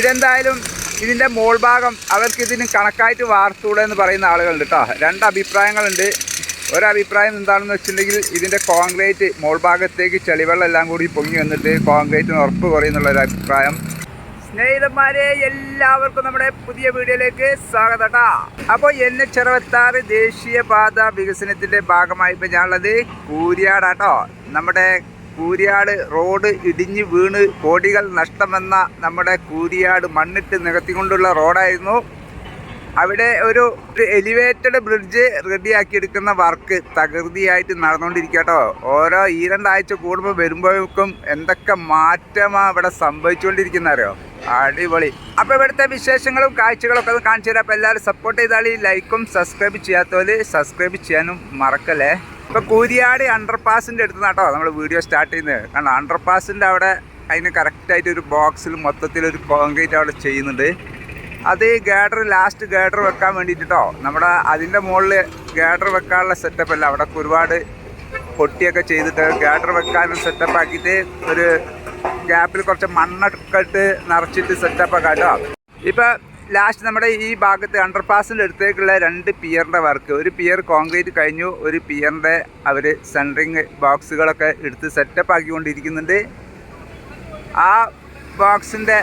ഇതെന്തായാലും ഇതിന്റെ മോൾ ഭാഗം അവർക്ക് ഇതിന് കണക്കായിട്ട് വാർത്തൂടെ എന്ന് പറയുന്ന ആളുകളുണ്ട് കേട്ടോ രണ്ട് അഭിപ്രായങ്ങളുണ്ട്. ഒരഭിപ്രായം എന്താണെന്ന് വെച്ചിട്ടുണ്ടെങ്കിൽ ഇതിന്റെ കോൺക്രീറ്റ് മോൾ ഭാഗത്തേക്ക് ചെളിവെള്ളം എല്ലാം കൂടി പൊങ്ങി വന്നിട്ട് കോൺക്രീറ്റിന് ഉറപ്പ് കുറയുന്നുള്ള ഒരു അഭിപ്രായം. സ്നേഹിതന്മാരെ എല്ലാവർക്കും നമ്മുടെ പുതിയ വീഡിയോയിലേക്ക് സ്വാഗതം കേട്ടോ അപ്പോൾ എൻ എച്ച് അറുപത്താറ് ദേശീയപാത വികസനത്തിന്റെ ഭാഗമായി ഇപ്പോൾ ഞാനുള്ളത് കൂരിയാടാട്ടോ നമ്മുടെ കൂരിയാട് റോഡ് ഇടിഞ്ഞ് വീണ് കോടികൾ നഷ്ടമെന്ന നമ്മുടെ കൂരിയാട് മണ്ണിട്ട് നികത്തിക്കൊണ്ടുള്ള റോഡായിരുന്നു. അവിടെ ഒരു എലിവേറ്റഡ് ബ്രിഡ്ജ് റെഡിയാക്കി എടുക്കുന്ന വർക്ക് തകൃതിയായിട്ട് നടന്നുകൊണ്ടിരിക്കുക കേട്ടോ ഓരോ ഈ രണ്ടാഴ്ച കൂടുമ്പോൾ വരുമ്പോഴേക്കും എന്തൊക്കെ മാറ്റമാണ് ഇവിടെ സംഭവിച്ചുകൊണ്ടിരിക്കുന്ന അറിയോ? അടിപൊളി. അപ്പോൾ ഇവിടുത്തെ വിശേഷങ്ങളും കാഴ്ചകളൊക്കെ ഒന്ന് കാണിച്ചു തരാം. അപ്പോൾ എല്ലാവരും സപ്പോർട്ട് ചെയ്താൽ ലൈക്കും സബ്സ്ക്രൈബ് ചെയ്യാത്തവർ സബ്സ്ക്രൈബ് ചെയ്യാനും മറക്കല്ലേ? ഇപ്പോൾ കൂരിയാട് അണ്ടർപാസിന്റെ അടുത്ത് കേട്ടോ നമ്മൾ വീഡിയോ സ്റ്റാർട്ട് ചെയ്യുന്നത് കാരണം അണ്ടർപാസിന്റെ അവിടെ അതിന് കറക്റ്റായിട്ട് ഒരു ബോക്സിൽ മൊത്തത്തിൽ ഒരു കോൺക്രീറ്റ് അവിടെ ചെയ്യുന്നുണ്ട്. അത് ഗേഡർ ലാസ്റ്റ് ഗേഡർ വെക്കാൻ വേണ്ടിയിട്ടോ നമ്മുടെ അതിന്റെ മുകളിൽ ഗേഡർ വെക്കാനുള്ള സെറ്റപ്പ് അല്ല. അവിടെ ഒരുപാട് പൊട്ടിയൊക്കെ ചെയ്തിട്ട് ഗേഡർ വെക്കാനും സെറ്റപ്പ് ആക്കിയിട്ട് ഒരു ഗ്യാപ്പിൽ കുറച്ച് മണ്ണൊക്കെ ഇട്ട് നിറച്ചിട്ട് സെറ്റപ്പ് ആക്കാം കേട്ടോ ഇപ്പം ലാസ്റ്റ് നമ്മുടെ ഈ ഭാഗത്ത് അണ്ടർപാസിന്റെ അടുത്തേക്കുള്ള രണ്ട് പിയറിന്റെ വർക്ക്. ഒരു പിയർ കോൺക്രീറ്റ് കഴിഞ്ഞു ഒരു പിയറിന്റെ അവർ സെന്ററിങ് ബോക്സുകളൊക്കെ എടുത്ത് സെറ്റപ്പ് ആക്കിക്കൊണ്ടിരിക്കുന്നുണ്ട്. ആ ബോക്സിന്റെ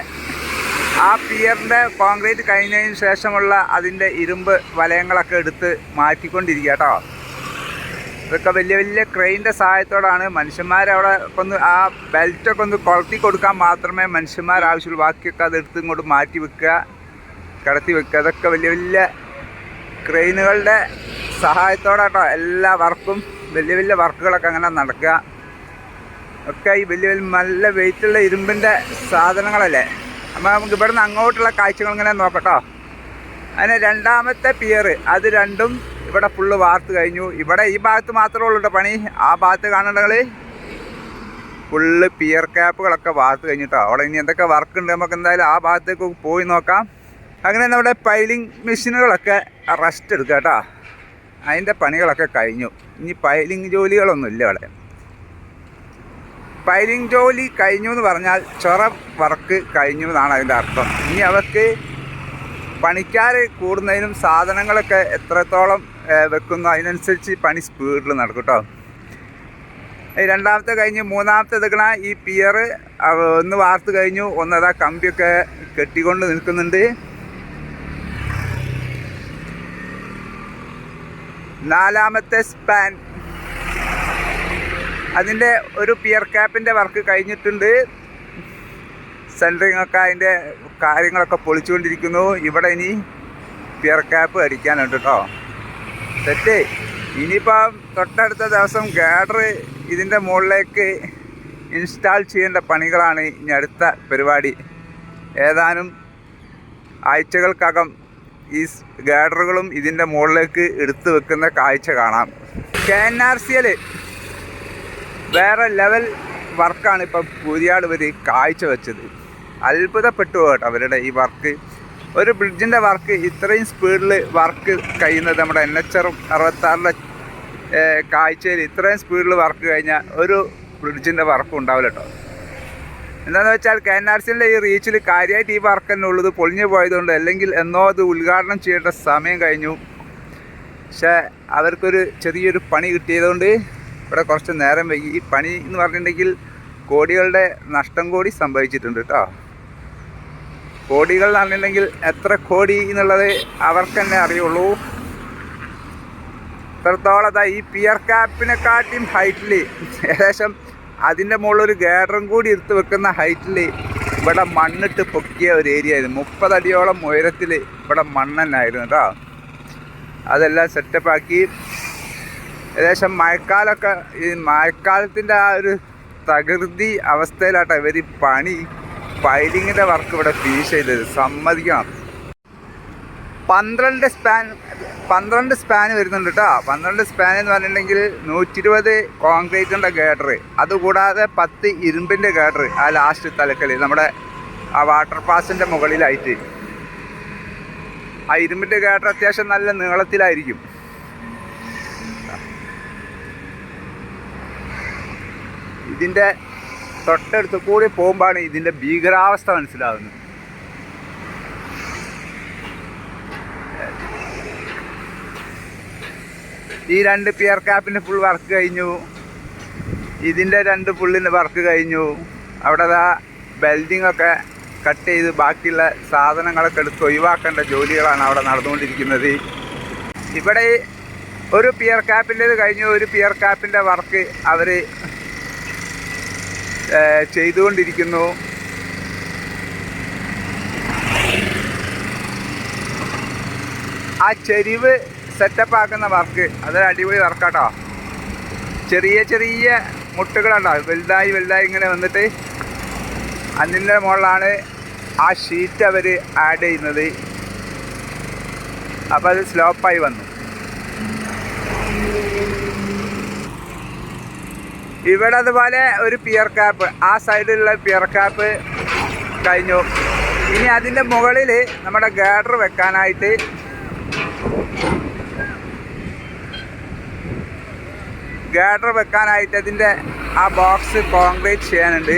ആ പിയറിന്റെ കോൺക്രീറ്റ് കഴിഞ്ഞതിന് ശേഷമുള്ള അതിന്റെ ഇരുമ്പ് വലയങ്ങളൊക്കെ എടുത്ത് മാറ്റിക്കൊണ്ടിരിക്കുക കേട്ടോ. ഇതൊക്കെ വലിയ വലിയ ക്രെയിന്റെ സഹായത്തോടാണ്. മനുഷ്യന്മാരവിടെ ഒന്ന് ആ ബെൽറ്റൊക്കെ ഒന്ന് കൊളത്തി കൊടുക്കാൻ മാത്രമേ മനുഷ്യന്മാർ ആവശ്യമുള്ളൂ. ബാക്കിയൊക്കെ അത് എടുത്ത് ഇങ്ങോട്ട് മാറ്റി വെക്കുക. കടത്തി വെക്കുക. അതൊക്കെ വലിയ വലിയ ക്രെയിനുകളുടെ സഹായത്തോടെ കേട്ടോ എല്ലാ വർക്കും വലിയ വലിയ വർക്കുകളൊക്കെ അങ്ങനെ നടക്കുക. ഒക്കെ ഈ വലിയ വലിയ നല്ല വെയിറ്റുള്ള ഇരുമ്പിന്റെ സാധനങ്ങളല്ലേ? അപ്പോൾ നമുക്ക് ഇവിടുന്ന് അങ്ങോട്ടുള്ള കാഴ്ചകൾ ഇങ്ങനെ നോക്കട്ടോ. അതിന് രണ്ടാമത്തെ പിയർ അത് രണ്ടും ഇവിടെ ഫുള്ള് വാർത്ത് കഴിഞ്ഞു. ഇവിടെ ഈ ഭാഗത്ത് മാത്രമേ ഉള്ളൂ പണി. ആ ഭാഗത്ത് കാണേണ്ടകൾ ഫുള്ള് പിയർ ക്യാപ്പുകളൊക്കെ വാർത്ത് കഴിഞ്ഞിട്ടോ അവിടെ ഇനി എന്തൊക്കെ വർക്ക് ഉണ്ട്? നമുക്ക് എന്തായാലും ആ ഭാഗത്തേക്ക് പോയി നോക്കാം. അങ്ങനെ നമ്മുടെ പൈലിംഗ് മെഷീനുകളൊക്കെ റെസ്റ്റ് എടുക്കുക കേട്ടോ. അതിന്റെ പണികളൊക്കെ കഴിഞ്ഞു. ഇനി പൈലിംഗ് ജോലികളൊന്നും ഇല്ല അവിടെ പൈലിംഗ് ജോലി കഴിഞ്ഞു എന്ന് പറഞ്ഞാൽ ചൊറ വർക്ക് കഴിഞ്ഞു എന്നാണ് അതിന്റെ അർത്ഥം. ഇനി അവർക്ക് പണിക്കാർ കൂടുന്നതിനും സാധനങ്ങളൊക്കെ എത്രത്തോളം വെക്കുന്നു അതിനനുസരിച്ച് പണി സ്പീഡിൽ നടക്കും കേട്ടോ. രണ്ടാമത്തെ കഴിഞ്ഞ് മൂന്നാമത്തെ എടുക്കണ ഈ പിയർ ഒന്ന് വാർത്ത് കഴിഞ്ഞു ഒന്നതാ കമ്പിയൊക്കെ കെട്ടിക്കൊണ്ട് നിൽക്കുന്നുണ്ട്. നാലാമത്തെ സ്പാൻ അതിന്റെ ഒരു പിയർ ക്യാപ്പിന്റെ വർക്ക് കഴിഞ്ഞിട്ടുണ്ട്. സെന്ററിങ് ഒക്കെ അതിന്റെ കാര്യങ്ങളൊക്കെ പൊളിച്ചുകൊണ്ടിരിക്കുന്നു. ഇവിടെ ഇനി പിയർ ക്യാപ്പ് അടിക്കാനുണ്ട് കേട്ടോ തെറ്റ്. ഇനിയിപ്പം തൊട്ടടുത്ത ദിവസം ഗാഡർ ഇതിന്റെ മുകളിലേക്ക് ഇൻസ്റ്റാൾ ചെയ്യേണ്ട പണികളാണ് ഇനി അടുത്ത പരിപാടി. ഏതാനും ആഴ്ചകൾക്കകം ഈ ഗാഡറുകളും ഇതിന്റെ മുകളിലേക്ക് എടുത്തു വെക്കുന്ന കാഴ്ച കാണാം. K N R C L വേറെ ലെവൽ വർക്കാണ് ഇപ്പം പുതിയാട് വരെ കാഴ്ച വെച്ചത്. അത്ഭുതപ്പെട്ടു കേട്ടോ അവരുടെ ഈ വർക്ക്. ഒരു ബ്രിഡ്ജിന്റെ വർക്ക് ഇത്രയും സ്പീഡിൽ വർക്ക് കഴിയുന്നത് നമ്മുടെ എൻ എച്ച് ആറും അറുപത്താറിലെ കാഴ്ചയിൽ ഇത്രയും സ്പീഡിൽ വർക്ക് കഴിഞ്ഞാൽ ഒരു ബ്രിഡ്ജിന്റെ വർക്കും ഉണ്ടാവില്ല കേട്ടോ. എന്താണെന്ന് വെച്ചാൽ കെ എൻ ആർ സിന്റെ ഈ റീച്ചിൽ കാര്യമായിട്ട് ഈ വർക്ക് തന്നെ ഉള്ളത് പൊളിഞ്ഞു പോയതുകൊണ്ട് അല്ലെങ്കിൽ എന്നോ അത് ഉദ്ഘാടനം ചെയ്യേണ്ട സമയം കഴിഞ്ഞു. പക്ഷേ അവർക്കൊരു ചെറിയൊരു പണി കിട്ടിയതുകൊണ്ട് ഇവിടെ കുറച്ച് നേരം വൈകി. ഈ പണി എന്ന് പറഞ്ഞിട്ടുണ്ടെങ്കിൽ കോടികളുടെ നഷ്ടം കൂടി സംഭവിച്ചിട്ടുണ്ട് കേട്ടോ. കോടികൾ എന്ന് പറഞ്ഞിട്ടുണ്ടെങ്കിൽ എത്ര കോടി എന്നുള്ളത് അവർക്ക് തന്നെ അറിയുള്ളൂ. ഇത്രത്തോളം ദാ ഈ പിയർ ക്യാപ്പിനെക്കാട്ടിയും ഹൈറ്റിൽ ഏകദേശം അതിന്റെ മുകളിൽ ഒരു ഗേഡറും കൂടി എടുത്ത് വെക്കുന്ന ഹൈറ്റിൽ ഇവിടെ മണ്ണിട്ട് പൊക്കിയ ഒരു ഏരിയ ആയിരുന്നു. മുപ്പതടിയോളം ഉയരത്തിൽ ഇവിടെ മണ്ണെന്നായിരുന്നു കേട്ടോ. അതെല്ലാം സെറ്റപ്പാക്കി ഏകദേശം മഴക്കാലമൊക്കെ ഈ മഴക്കാലത്തിന്റെ ആ ഒരു തകൃതി അവസ്ഥയിലാട്ടോ ഇവർ പണി. പൈലിങ്ങിന്റെ വർക്ക് ഇവിടെ ഫിനിഷ് ചെയ്തത്. സമ്മതിക്കണം. പന്ത്രണ്ട് സ്പാൻ പന്ത്രണ്ട് സ്പാൻ വരുന്നുണ്ട് കേട്ടോ പന്ത്രണ്ട് സ്പാൻ എന്ന് പറഞ്ഞിട്ടുണ്ടെങ്കിൽ നൂറ്റി ഇരുപത് കോൺക്രീറ്റിന്റെ ഗേഡർ അതുകൂടാതെ പത്ത് ഇരുമ്പിന്റെ ഗേഡർ ആ ലാസ്റ്റ് തലക്കൽ നമ്മുടെ ആ വാട്ടർ പാസിന്റെ മുകളിലായിട്ട്. ആ ഇരുമ്പിന്റെ ഗേഡർ അത്യാവശ്യം നല്ല നീളത്തിലായിരിക്കും. ഇതിന്റെ തൊട്ടടുത്ത് കൂടി പോകുമ്പോഴാണ് ഇതിന്റെ ഭീകരാവസ്ഥ മനസ്സിലാകുന്നത് ഈ രണ്ട് പിയർ ക്യാപ്പിന്റെ ഫുൾ വർക്ക് കഴിഞ്ഞു. ഇതിന്റെ രണ്ട് ഫുള്ളിന്റെ വർക്ക് കഴിഞ്ഞു. അവിടെ ദാ ബെൽഡിംഗ് ഒക്കെ കട്ട് ചെയ്ത് ബാക്കിയുള്ള സാധനങ്ങളൊക്കെ എടുത്ത് ഒഴിവാക്കേണ്ട ജോലികളാണ് അവിടെ നടന്നുകൊണ്ടിരിക്കുന്നത്. ഇവിടെ ഒരു പിയർ ക്യാപ്പിന്റേത് കഴിഞ്ഞു. ഒരു പിയർ ക്യാപ്പിന്റെ വർക്ക് അവർ ചെയ്തുകൊണ്ടിരിക്കുന്നു. ആ ചെരിവ് സെറ്റപ്പ് ആക്കുന്ന വർക്ക് അതൊരു അടിപൊളി വർക്കാട്ടോ ചെറിയ ചെറിയ മുട്ടുകളുണ്ടോ വലുതായി വലുതായി ഇങ്ങനെ വന്നിട്ട് അതിന്റെ മുകളിലാണ് ആ ഷീറ്റ് അവർ ആഡ് ചെയ്യുന്നത്. അപ്പോൾ അത് സ്ലോപ്പായി വന്നു. ഇവിടെ അതുപോലെ ഒരു പിയർ ക്യാപ്പ് ആ സൈഡിലുള്ള പിയർ ക്യാപ്പ് കഴിഞ്ഞു. ഇനി അതിന്റെ മുകളിൽ നമ്മുടെ ഗാഡർ വെക്കാനായിട്ട് ഗാഡർ വെക്കാനായിട്ട് അതിന്റെ ആ ബോക്സ് കോൺക്രീറ്റ് ചെയ്യാനുണ്ട്.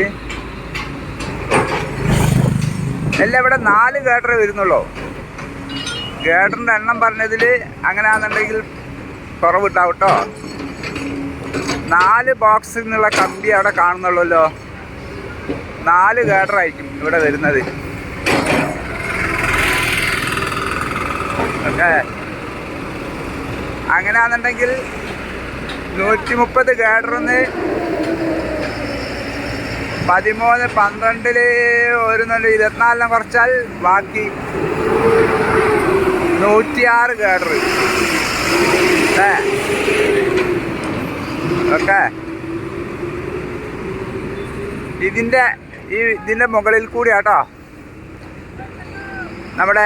എല്ലാം ഇവിടെ നാല് ഗാഡർ വരുന്നുള്ളൂ. ഗാഡറിന്റെ എണ്ണം പറഞ്ഞതിൽ അങ്ങനെയാണെന്നുണ്ടെങ്കിൽ കുറവുണ്ടാവും കേട്ടോ. നാല് ബോക്സിൽ നിന്നുള്ള കമ്പി അവിടെ കാണുന്നുള്ളല്ലോ. നാല് ഗേഡറായിരിക്കും ഇവിടെ വരുന്നത്. ഓക്കെ. അങ്ങനെയാണെന്നുണ്ടെങ്കിൽ നൂറ്റി മുപ്പത് ഗാഡറിന്ന് പതിമൂന്ന് പന്ത്രണ്ടിൽ ഒരു നല്ല ഇരുപത്തിനാലിനെ കുറച്ചാൽ ബാക്കി നൂറ്റിയാറ് ഗാഡർ. ഓക്കെ. ഇതിന്റെ ഈ ഇതിന്റെ മുകളിൽ കൂടി കേട്ടോ നമ്മുടെ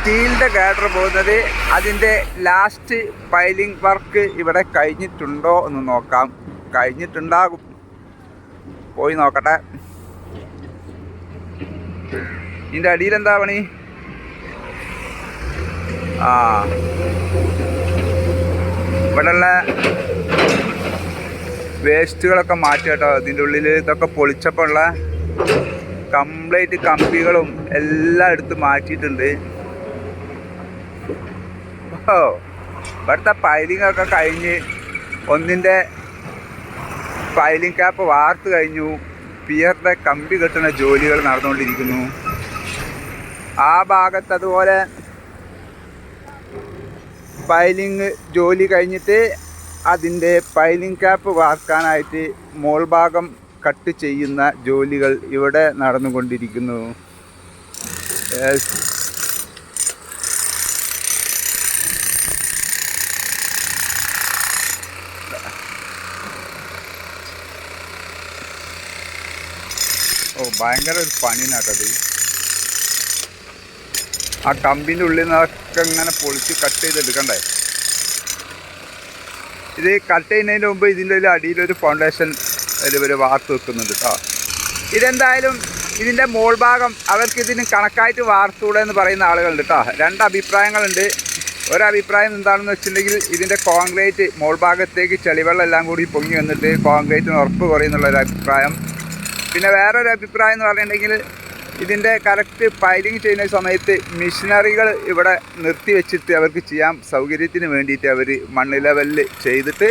സ്റ്റീലിന്റെ ഗാഡർ പോകുന്നത് അതിന്റെ ലാസ്റ്റ് പൈലിംഗ് വർക്ക് ഇവിടെ കഴിഞ്ഞിട്ടുണ്ടോ എന്ന് നോക്കാം. കഴിഞ്ഞിട്ടുണ്ടാകും. പോയി നോക്കട്ടെ. ഇതിന്റെ അടിയിൽ എന്താ പണി? ആ. ഇവിടെയുള്ള വേസ്റ്റുകളൊക്കെ മാറ്റി കേട്ടോ. ഇതിന്റെ ഉള്ളിൽ ഇതൊക്കെ പൊളിച്ചപ്പോൾ ഉള്ള കംപ്ലീറ്റ് കമ്പികളും എല്ലാം എടുത്ത് മാറ്റിയിട്ടുണ്ട്. ഓ ഇവിടുത്തെ പൈലിംഗ് ഒക്കെ കഴിഞ്ഞ് ഒന്നിന്റെ പൈലിംഗ് ക്യാപ്പ് വാർത്ത് കഴിഞ്ഞു. പിയറിന്റെ കമ്പി കെട്ടുന്ന ജോലികൾ നടന്നുകൊണ്ടിരിക്കുന്നു. ആ ഭാഗത്ത് അതുപോലെ പൈലിംഗ് ജോലി കഴിഞ്ഞിട്ട് അതിന്റെ പൈലിംഗ് ക്യാപ്പ് വാർക്കാനായിട്ട് മോൾ ഭാഗം കട്ട് ചെയ്യുന്ന ജോലികൾ ഇവിടെ നടന്നുകൊണ്ടിരിക്കുന്നു. ഓ ഭയങ്കര ഒരു പണിനാട്ടത് ആ കമ്പിന്റെ ഉള്ളിൽ നിന്നൊക്കെ ഇങ്ങനെ പൊളിച്ച് കട്ട് ചെയ്തെടുക്കണ്ടേ? ഇത് കട്ട് ചെയ്യുന്നതിന് മുമ്പ് ഇതിന്റെ ഒരു അടിയിലൊരു ഫൗണ്ടേഷൻ ഒരു വാർത്ത് വെക്കുന്നുണ്ട് കേട്ടോ ഇതെന്തായാലും ഇതിന്റെ മോൾ ഭാഗം അവർക്ക് ഇതിന് കണക്കായിട്ട് വാർത്തൂടെ എന്ന് പറയുന്ന ആളുകളുണ്ട് കേട്ടോ രണ്ട് അഭിപ്രായങ്ങളുണ്ട്. ഒരഭിപ്രായം എന്താണെന്ന് വെച്ചിട്ടുണ്ടെങ്കിൽ ഇതിന്റെ കോൺക്രീറ്റ് മോൾ ഭാഗത്തേക്ക് ചെളിവെള്ളം എല്ലാം കൂടി പൊങ്ങി വന്നിട്ട് കോൺക്രീറ്റിന് ഉറപ്പ് കുറയുന്നുള്ളൊരു അഭിപ്രായം പിന്നെ വേറൊരു അഭിപ്രായം എന്ന് പറഞ്ഞിട്ടുണ്ടെങ്കിൽ ഇതിന്റെ കറക്റ്റ് ഫയലിംഗ് ചെയ്യുന്ന സമയത്ത് മിഷനറികൾ ഇവിടെ നിർത്തി വെച്ചിട്ട് അവർക്ക് ചെയ്യാൻ സൗകര്യത്തിന് വേണ്ടിയിട്ട് അവർ മണ്ണ് ലെവലിൽ ചെയ്തിട്ട്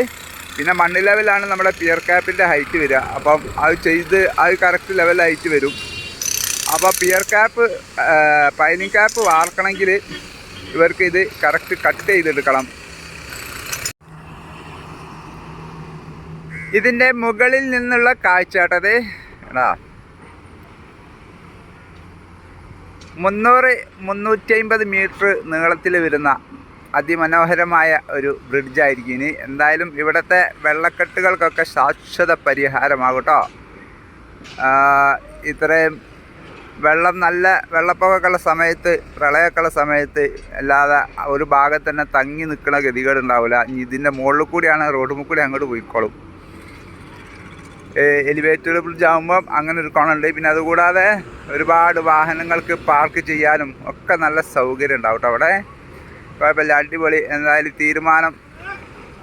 പിന്നെ മണ്ണ് ലെവലാണ് നമ്മുടെ പിയർ ക്യാപ്പിന്റെ ഹൈറ്റ് വരിക. അപ്പം അത് ചെയ്ത് അത് കറക്റ്റ് ലെവൽ ഹൈറ്റ് വരും. അപ്പോൾ പിയർ ക്യാപ്പ് പൈലിംഗ് ക്യാപ്പ് വാർക്കണമെങ്കിൽ ഇവർക്ക് ഇത് കറക്റ്റ് കട്ട് ചെയ്തെടുക്കണം. ഇതിന്റെ മുകളിൽ നിന്നുള്ള കാഴ്ച കേട്ടത് എടാ. മുന്നൂറ് മുന്നൂറ്റി അമ്പത് മീറ്റർ നീളത്തിൽ വരുന്ന അതിമനോഹരമായ ഒരു ബ്രിഡ്ജായിരിക്കും ഇനി. എന്തായാലും ഇവിടുത്തെ വെള്ളക്കെട്ടുകൾക്കൊക്കെ ശാശ്വത പരിഹാരമാകട്ടോ. കേട്ടോ ഇത്രയും വെള്ളം നല്ല വെള്ളപ്പൊക്കമുള്ള സമയത്ത് പ്രളയമൊക്കെയുള്ള സമയത്ത് അല്ലാതെ ഒരു ഭാഗത്ത് തന്നെ തങ്ങി നിൽക്കുന്ന ഗതികേടുണ്ടാവില്ല ഇനി ഇതിന്റെ മുകളിൽ കൂടിയാണ് റോഡ് കൂടി അങ്ങോട്ട് പോയിക്കോളും. എലിവേറ്റഡ് ബ്രിഡ്ജ് ആകുമ്പോൾ അങ്ങനെ ഒരു കോണുണ്ട് പിന്നെ അതുകൂടാതെ ഒരുപാട് വാഹനങ്ങൾക്ക് പാർക്ക് ചെയ്യാനും ഒക്കെ നല്ല സൗകര്യം ഉണ്ടാവും അവിടെ. കുഴപ്പമില്ല അടിപൊളി. എന്തായാലും തീരുമാനം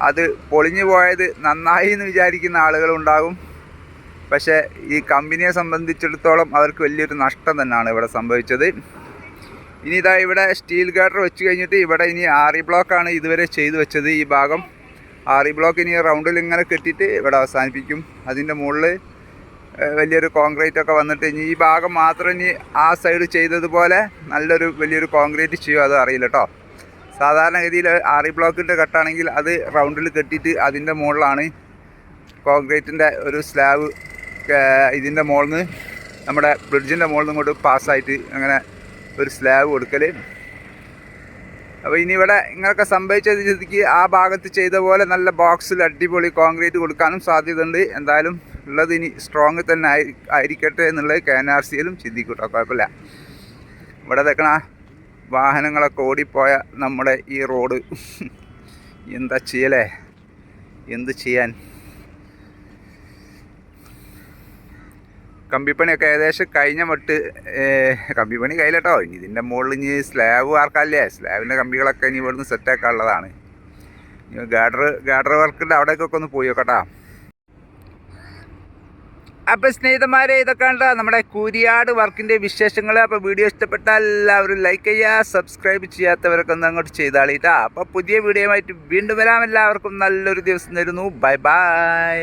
അത് പൊളിഞ്ഞു പോയത് നന്നായി എന്ന് വിചാരിക്കുന്ന ആളുകളുണ്ടാകും പക്ഷേ ഈ കമ്പനിയെ സംബന്ധിച്ചിടത്തോളം അവർക്ക് വലിയൊരു നഷ്ടം തന്നെയാണ് ഇവിടെ സംഭവിച്ചത്. ഇനി ഇതാ ഇവിടെ സ്റ്റീൽ ഗാർഡർ വെച്ച് കഴിഞ്ഞിട്ട് ഇവിടെ ഇനി ആറി ബ്ലോക്കാണ് ഇതുവരെ ചെയ്തു വെച്ചത് ഈ ഭാഗം. ആറി ബ്ലോക്ക് ഇനി റൗണ്ടിൽ ഇങ്ങനെ കെട്ടിയിട്ട് ഇവിടെ അവസാനിപ്പിക്കും. അതിന്റെ മുകളിൽ വലിയൊരു കോൺക്രീറ്റ് ഒക്കെ വന്നിട്ട് ഇനി ഈ ഭാഗം മാത്രം ഇനി ആ സൈഡ് ചെയ്തതുപോലെ നല്ലൊരു വലിയൊരു കോൺക്രീറ്റ് ചെയ്യും അത് അറിയില്ല കേട്ടോ സാധാരണഗതിയിൽ ആറി ബ്ലോക്കിന്റെ കെട്ടാണെങ്കിൽ അത് റൗണ്ടിൽ കെട്ടിയിട്ട് അതിന്റെ മുകളിലാണ് കോൺക്രീറ്റിന്റെ ഒരു സ്ലാബ് ഇതിന്റെ മുകളിൽ നിന്ന് നമ്മുടെ ബ്രിഡ്ജിന്റെ മുകളിൽ നിന്ന് ഇങ്ങോട്ട് പാസ്സായിട്ട് അങ്ങനെ ഒരു സ്ലാബ് കൊടുക്കൽ അപ്പോൾ ഇനി ഇവിടെ ഇങ്ങനെയൊക്കെ സംഭവിച്ച സ്ഥിതിക്ക് ആ ഭാഗത്ത് ചെയ്ത പോലെ നല്ല ബോക്സിൽ അടിപൊളി കോൺക്രീറ്റ് കൊടുക്കാനും സാധ്യതയുണ്ട്. എന്തായാലും ഉള്ളത് ഇനി സ്ട്രോങ് തന്നെ ആയി ആയിരിക്കട്ടെ എന്നുള്ളത് കെ എൻ ആർ സിയിലും ചിന്തിക്കൂട്ടോ. കുഴപ്പമില്ല. ഇവിടെ തെക്കണ വാഹനങ്ങളൊക്കെ ഓടിപ്പോയ നമ്മുടെ ഈ റോഡ് എന്താ ചെയ്യലേ? എന്ത് ചെയ്യാൻ? കമ്പിപ്പണിയൊക്കെ ഏകദേശം കഴിഞ്ഞ മട്ട് കമ്പിപ്പണി കയ്യിലട്ടോ. ഇനി ഇതിന്റെ മുകളിൽ ഇനി സ്ലാബ് വാർക്കാല്ലേ സ്ലാബിന്റെ കമ്പികളൊക്കെ ഇനി ഇവിടുന്ന് സെറ്റാക്കാനുള്ളതാണ് ഇനി ഗാഡർ ഗാഡർ വർക്കിന്റെ അവിടേക്കൊക്കെ ഒന്ന് പോയി നോക്കട്ടാ. അപ്പോൾ സ്നേഹിതന്മാരെ ഇതൊക്കെ ഉണ്ട് നമ്മുടെ കൂരിയാട് വർക്കിന്റെ വിശേഷങ്ങൾ അപ്പോൾ വീഡിയോ ഇഷ്ടപ്പെട്ടാൽ എല്ലാവരും ലൈക്ക് ചെയ്യുക സബ്സ്ക്രൈബ് ചെയ്യാത്തവരൊക്കെ ഒന്ന് അങ്ങോട്ട് ചെയ്താളിട്ടാ. അപ്പോൾ പുതിയ വീഡിയോ ആയിട്ട് വീണ്ടും വരാം. എല്ലാവർക്കും നല്ലൊരു ദിവസം തരുന്നു. Bye bye